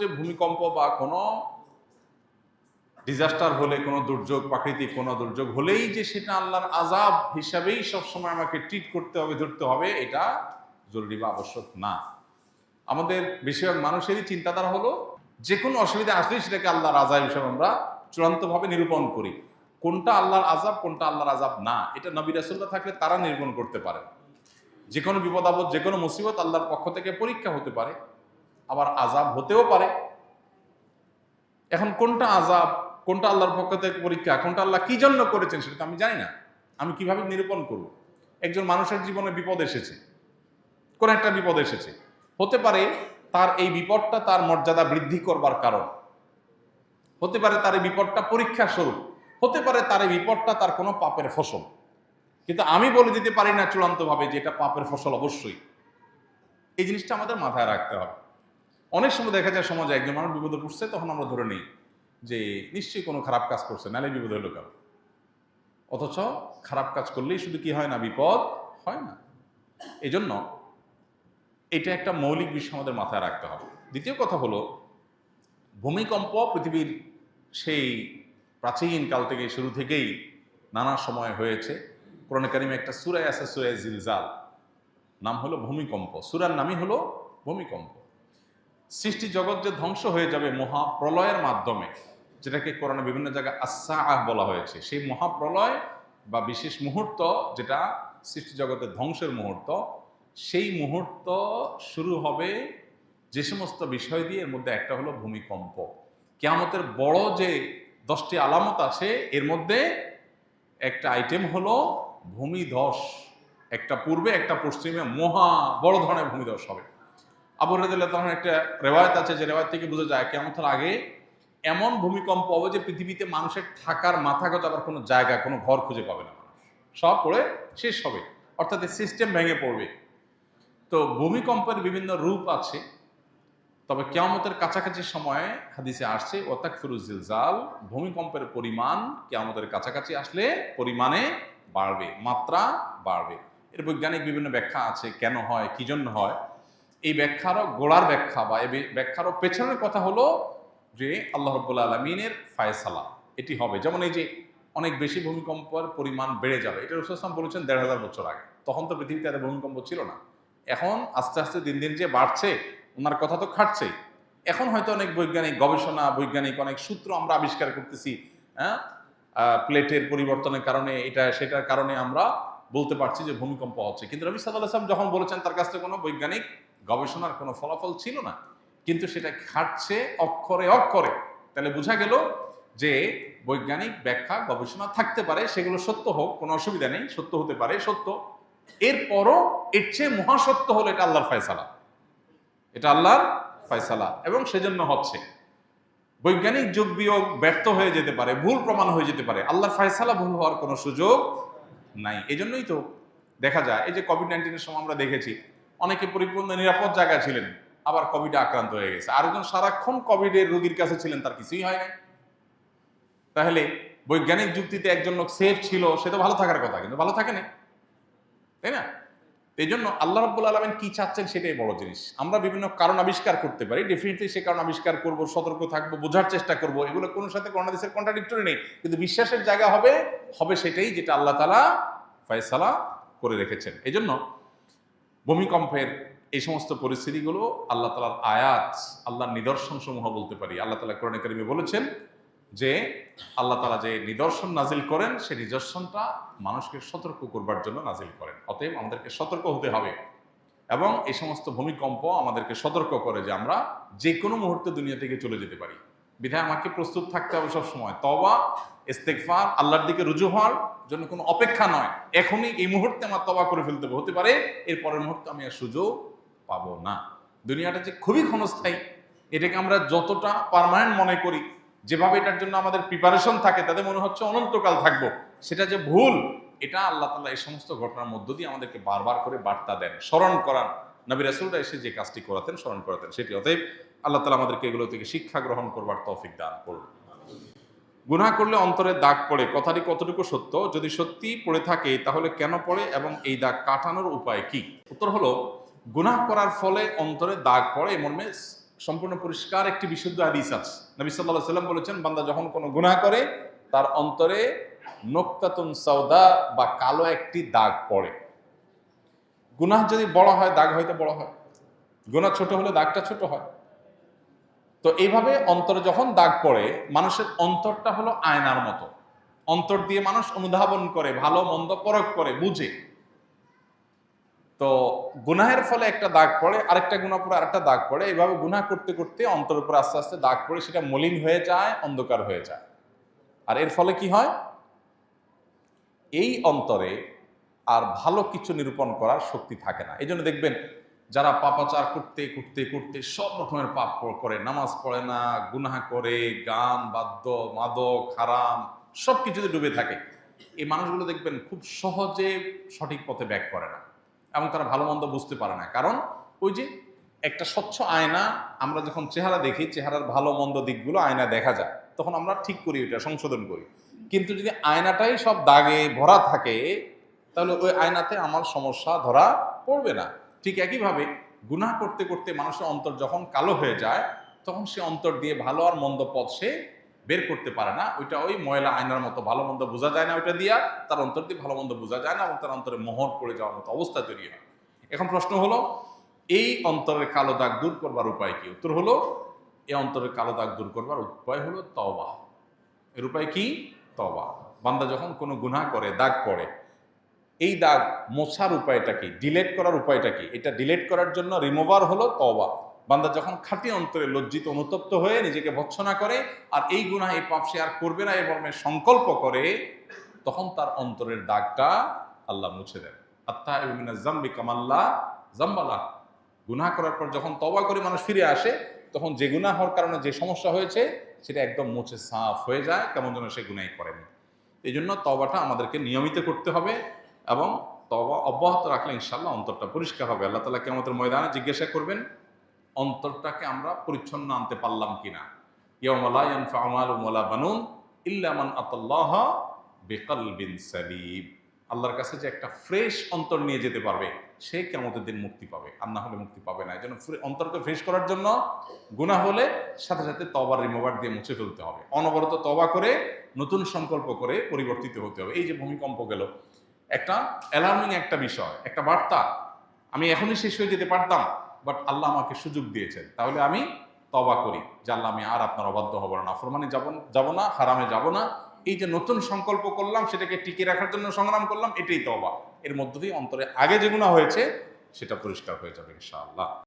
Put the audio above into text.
যে ভূমিকম্প বা কোনো ডিজাস্টার হলে, কোনো দুর্যোগ, প্রাকৃতিক কোনো দুর্যোগ হলেই যে সেটা আল্লাহর আজাব হিসাবেই সবসময় আমাকে ট্রিট করতে হবে, ধরতে হবে, এটা জরুরি বা আবশ্যক না। আমাদের বেশিরভাগ মানুষেরই চিন্তাধারা হলো, যে কোনো অসুবিধা আসলেই সেটাকে আল্লাহর আজাব হিসাবে আমরা চূড়ান্তভাবে নিরূপণ করি। কোনটা আল্লাহর আজাব কোনটা আল্লাহর আজাব না, এটা নবী রাসুল্লাহ থাকলে তারা নিরূপণ করতে পারে। যে কোনো বিপদ আপদ, যে কোনো মুসিবত আল্লাহর পক্ষ থেকে পরীক্ষা হতে পারে। আবার আজাব হতেও পারে। এখন কোনটা আজাব কোনটা আল্লাহর পক্ষ থেকে পরীক্ষা, কোনটা আল্লাহ কি জন্য করেছেন সেটা তো আমি জানি না। আমি কীভাবে নিরূপণ করব? একজন মানুষের জীবনে বিপদ এসেছে। কোন একটা বিপদ এসেছে। হতে পারে তার এই বিপদটা তার মর্যাদা বৃদ্ধি করবার কারণ। হতে পারে তার এই বিপদটা পরীক্ষা স্বরূপ। হতে পারে তার এই বিপদটা তার কোনো পাপের ফসল। কিন্তু আমি বলে দিতে পারি না চূড়ান্তভাবে যে এটা পাপের ফসল অবশ্যই। এই জিনিসটা আমাদের মাথায় রাখতে হবে। অনেক সময় দেখা যায় সমাজে একজন মানুষ বিপদে পড়ছে, তখন আমরা ধরে নিই যে নিশ্চয়ই কোনো খারাপ কাজ করছে নালে বিপদ হলো কেন? অথচ খারাপ কাজ করলেই শুধু কি হয় না, বিপদ হয় না। এই জন্য এটা একটা মৌলিক বিষয় আমাদের মাথায় রাখতে হবে। দ্বিতীয় কথা হলো, ভূমিকম্প পৃথিবীর সেই প্রাচীন কাল থেকে শুরু থেকেই নানা সময় হয়েছে। কোরআন কারিমে একটা সুরায় আছে সুরায় জিলজাল, নাম হলো ভূমিকম্প। সুরার নামই হলো ভূমিকম্প। সৃষ্টি জগৎ যে ধ্বংস হয়ে যাবে মহাপ্রলয়ের মাধ্যমে, যেটাকে কোরআনে বিভিন্ন জায়গায় আসাহ বলা হয়েছে, সেই মহাপ্রলয় বা বিশেষ মুহূর্ত যেটা সৃষ্টি জগতের ধ্বংসের মুহূর্ত, সেই মুহূর্ত শুরু হবে যে সমস্ত বিষয় দিয়ে, এর মধ্যে একটা হলো ভূমিকম্প। কেয়ামতের বড় যে দশটি আলামত আছে, এর মধ্যে একটা আইটেম হলো ভূমিধস। একটা পূর্বে, একটা পশ্চিমে মহা বড় ধরনের ভূমিধস হবে। আবু রাদিল্লাহ তখন একটা রেওয়ায়ত আছে, যে রেওয়ায়ত থেকে বোঝা যায় কেমতের আগে এমন ভূমিকম্প হবে যে পৃথিবীতে মানুষের থাকার মাথাগত আবার কোনো জায়গা, কোনো ঘর খুঁজে পাবে না সব পড়ে শেষ হবে, অর্থাৎ সিস্টেম ভেঙে পড়বে। তো ভূমিকম্পের বিভিন্ন রূপ আছে, তবে কেয়ামতের কাছাকাছি সময়ে হাদিসে আসছে ওতাক ফিরুজিলজাল ভূমিকম্পের পরিমাণ কেয়ামতের কাছাকাছি আসলে পরিমাণে বাড়বে, মাত্রা বাড়বে। এর বৈজ্ঞানিক বিভিন্ন ব্যাখ্যা আছে, কেন হয়, কি জন্য হয় এই ব্যাখ্যারও গোড়ার ব্যাখ্যা বা এই ব্যাখ্যারও পেছনের কথা হলো যে আল্লাহ রব্বুল আলমিনের ফায়সালা, এটি হবে। যেমন এই যে অনেক বেশি ভূমিকম্পের পরিমাণ বেড়ে যাবে, এটা রসুলাম বলেছেন দেড় হাজার বছর আগে। তখন তো পৃথিবীতে এত ভূমিকম্প ছিল না। এখন আস্তে আস্তে দিন দিন যে বাড়ছে, ওনার কথা তো খাটছেই। এখন হয়তো অনেক বৈজ্ঞানিক গবেষণা, বৈজ্ঞানিক অনেক সূত্র আমরা আবিষ্কার করতেছি হ্যাঁ? প্লেটের পরিবর্তনের কারণে, এটা, সেটার কারণে আমরা বলতে পারছি যে ভূমিকম্প হচ্ছে। কিন্তু রবি সাদা আসলাম যখন বলেছেন তার কাছ থেকে কোনো বৈজ্ঞানিক গবেষণার কোনো ফলাফল ছিল না, কিন্তু সেটা খাটছে অক্ষরে অক্ষরে। তাহলে বোঝা গেল যে বৈজ্ঞানিক ব্যাখ্যা, গবেষণা থাকতে পারে, সেগুলো সত্য হোক, কোনো অসুবিধা নেই, সত্য হতে পারে, সত্য। এরপরও এর চেয়ে মহাসত্য হলো এটা আল্লাহর ফয়সালা। এটা আল্লাহর ফয়সালা এবং সেজন্য হচ্ছে। বৈজ্ঞানিক যোগ বিয়োগ ব্যর্থ হয়ে যেতে পারে, ভুল প্রমাণ হয়ে যেতে পারে, আল্লাহর ফয়সালা ভুল হওয়ার কোনো সুযোগ নাই। এই জন্যই তো দেখা যায়, এই যে কোভিড নাইন্টিনের সময় আমরা দেখেছি অনেকে পরিপূর্ণ নিরাপদ জায়গায় ছিলেন, আবার কোভিডে আক্রান্ত হয়ে গেছে। আরেকজন সারাক্ষণ কোভিডের রোগীর কাছে ছিলেন, তার কিছুই হয় নাই। তাহলে বৈজ্ঞানিক যুক্তিতে একজন লোক সেফ ছিল, সে তো ভালো থাকার কথা, কিন্তু ভালো থাকে না। তাই না? এই জন্য আল্লাহ রব্বুল আলমেন কি চাচ্ছেন সেটাই বড় জিনিস। আমরা বিভিন্ন কারণ আবিষ্কার করতে পারি ডেফিনেটলি সে কারণ আবিষ্কার করব, সতর্ক থাকব, বোঝার চেষ্টা করব। এগুলো কোনো সাথে কোনো দেশের কন্ট্রাডিক্টরি নেই, কিন্তু বিশ্বাসের জায়গা হবে হবে সেটাই যেটা আল্লাহ তালা ফয়সালা করে রেখেছেন। এই জন্য ভূমিকম্পের এই সমস্ত পরিস্থিতিগুলো আল্লাহ তালার আয়াত, আল্লাহর নিদর্শন সমূহ বলতে পারি। আল্লাহ তালা কোরআন কারিমে বলেছেন যে, আল্লাহ তালা যে নিদর্শন নাজিল করেন সেই নিদর্শনটা মানুষকে সতর্ক করবার জন্য নাজিল করেন। অতএব আমাদেরকে সতর্ক হতে হবে এবং এই সমস্ত ভূমিকম্প আমাদেরকে সতর্ক করে যে আমরা যে কোনো মুহূর্তে দুনিয়া থেকে চলে যেতে পারি। বিধায় আমাকে প্রস্তুত থাকতে হবে সব সময় তবা ইস্তেকফার আল্লাহর দিকে রুজু হওয়ার জন্য কোনো অপেক্ষা নয়। এখনই এই মুহূর্তে আমার তবা করে ফেলতে হতে পারে এর পরের মুহূর্তে আমি আর সুযোগ পাবো না। দুনিয়াটা যে খুবই ক্ষণস্থায়ী, এটাকে আমরা যতটা পারমানেন্ট মনে করি, যেভাবে এটার জন্য আমাদের প্রিপারেশন থাকে, তাতে মনে হচ্ছে অনন্তকাল থাকব। সেটা যে ভুল, এটা আল্লাহ তালা এই সমস্ত ঘটনার মধ্য দিয়ে আমাদেরকে বারবার করে বার্তা দেন, স্মরণ করান। নবী রাসুলরা এসে যে কাজটি করাতেন স্মরণ করাতেন সেটি। অতএব আল্লাহ তালা আমাদেরকে এগুলো থেকে শিক্ষা গ্রহণ করবার তৌফিক দান করুন। গুনাহ করলে অন্তরে দাগ পড়ে। কথাটি কতটুকু সত্য? যদি সত্যি পড়ে থাকে, তাহলে কেন পড়ে এবং এই দাগ কাটানোর উপায় কি? উত্তর হলো, গুনাহ করার ফলে অন্তরে দাগ পড়ে মর্মে সম্পূর্ণ পরিষ্কার একটি বিশুদ্ধ হাদিস আছে। নবী সাল্লাহ সাল্লাম বলেছেন, বান্দা যখন কোনো গুনাহ করে, তার অন্তরে নোক্তাতুন সৌদা বা কালো একটি দাগ পড়ে। গুনাহ যদি বড় হয়, দাগ হয়তো বড় হয়। গুনাহ ছোট হলে দাগটা ছোট হয়। তো এইভাবে অন্তরে যখন দাগ পড়ে, মানুষের অন্তরটা হলো আয়নার মতো। অন্তর দিয়ে মানুষ অনুধাবন করে, ভালো মন্দ পরখ করে, বুঝে। তো গুনাহের ফলে একটা দাগ পড়ে, আরেকটা গুণা পরে আরেকটা দাগ পড়ে। এইভাবে গুনাহ করতে করতে অন্তর উপর আস্তে আস্তে দাগ পড়ে, সেটা মলিন হয়ে যায়, অন্ধকার হয়ে যায়। আর এর ফলে কি হয়? এই অন্তরে আর ভালো কিছু নিরূপণ করার শক্তি থাকে না। এই জন্য দেখবেন যারা পাপাচার করতে করতে করতে সব রকমের পাপ করে, নামাজ পড়ে না, গুনাহ করে, গান, বাদ্য, মাদক, হারাম, সব কিছুতে ডুবে থাকে। এই মানুষগুলো দেখবেন খুব সহজে সঠিক পথে ব্যাক করে না এবং তারা ভালো মন্দ বুঝতে পারে না। কারণ ওই যে একটা স্বচ্ছ আয়না, আমরা যখন চেহারা দেখি, চেহারার ভালো মন্দ দিকগুলো আয়না দেখা যায়, তখন আমরা ঠিক করি ওইটা, সংশোধন করি। কিন্তু যদি আয়নাটাই সব দাগে ভরা থাকে, তাহলে ওই আয়নাতে আমার সমস্যা ধরা পড়বে না। ঠিক একইভাবে গুনাহ করতে করতে মানুষের অন্তর যখন কালো হয়ে যায়, তখন সে অন্তর দিয়ে ভালো আর মন্দ পথ সে বের করতে পারে না। ওইটা ওই ময়লা আয়নার মতো ভালো মন্দ বোঝা যায় না ওইটা দিয়া, তার অন্তর দিয়ে ভালো মন্দ বোঝা যায় না এবং তার অন্তরে মোহর পড়ে যাওয়ার মতো অবস্থা তৈরি হয়। এখন প্রশ্ন হলো, এই অন্তরের কালো দাগ দূর করবার উপায় কি? উত্তর হলো, এই অন্তরের কালো দাগ দূর করবার উপায় হলো তওবা। এর উপায় কি? তওবা। বান্দা যখন কোনো গুনাহ করে, দাগ পড়ে এই দাগ মোছার উপায়টা কি? ডিলেট করার উপায়টা কি? এটা ডিলেট করার জন্য রিমুভার হলো তওবা। বান্দা যখন খাঁটি অন্তরে লজ্জিত, অনুতপ্ত হয়ে নিজেকে ভৎসনা করে আর এই গুনাহ, এই পাপ সে আর করবে না এবং সংকল্প করে, তখন তার অন্তরের দাগটা আল্লাহ মুছে দেন। আত্মা জাম্বি কামাল্লা জাম্বালা। গুনাহ করার পর যখন তবা করে মানুষ ফিরে আসে, তখন যে গুনাহ হওয়ার কারণে যে সমস্যা হয়েছে, সেটা একদম মুছে সাফ হয়ে যায়, কেমন যেন সে গুনাই করেনি। এই জন্য তবাটা আমাদেরকে নিয়মিত করতে হবে। এবং তবা অব্যাহত রাখলে ইনশাল্লাহ অন্তরটা পরিষ্কার হবে। আল্লাহ তালা কেমতের ময়দানে জিজ্ঞাসা করবেন, অন্তরটাকে আমরা পরিচ্ছন্ন আনতে পারলাম কিনা? ইয়ামালা বানুন ইল্লা মান আতাল্লাহ বিকালবিন সালিম। আল্লাহর কাছে যে একটা ফ্রেশ অন্তর নিয়ে যেতে পারবে, সে কেমতের দিন মুক্তি পাবে। আর না হলে মুক্তি পাবে না। এই জন্য অন্তরকে ফ্রেশ করার জন্য গুনাহ হলে সাথে সাথে তবার রিমোভার দিয়ে মুছে ফেলতে হবে। অনবরত তবা করে নতুন সংকল্প করে পরিবর্তিত হতে হবে। এই যে ভূমিকম্প গেল একটা অ্যালার্মিং একটা বিষয়, একটা বার্তা। আমি এখনই শেষ হয়ে যেতে পারতাম বাট আল্লাহ আমাকে সুযোগ দিয়েছেন। তাহলে আমি তবা করি যে আল্লাহ আমি আর আপনার অবাধ্য হব না ফরমানে যাব, যাব না, হারামে যাব না। এই যে নতুন সংকল্প করলাম, সেটাকে টিকে রাখার জন্য সংগ্রাম করলাম, এটাই তবা এর মধ্য দিয়ে অন্তরে আগে যেগুলো হয়েছে, সেটা পরিষ্কার হয়ে যাবে, ইনশাআল্লাহ।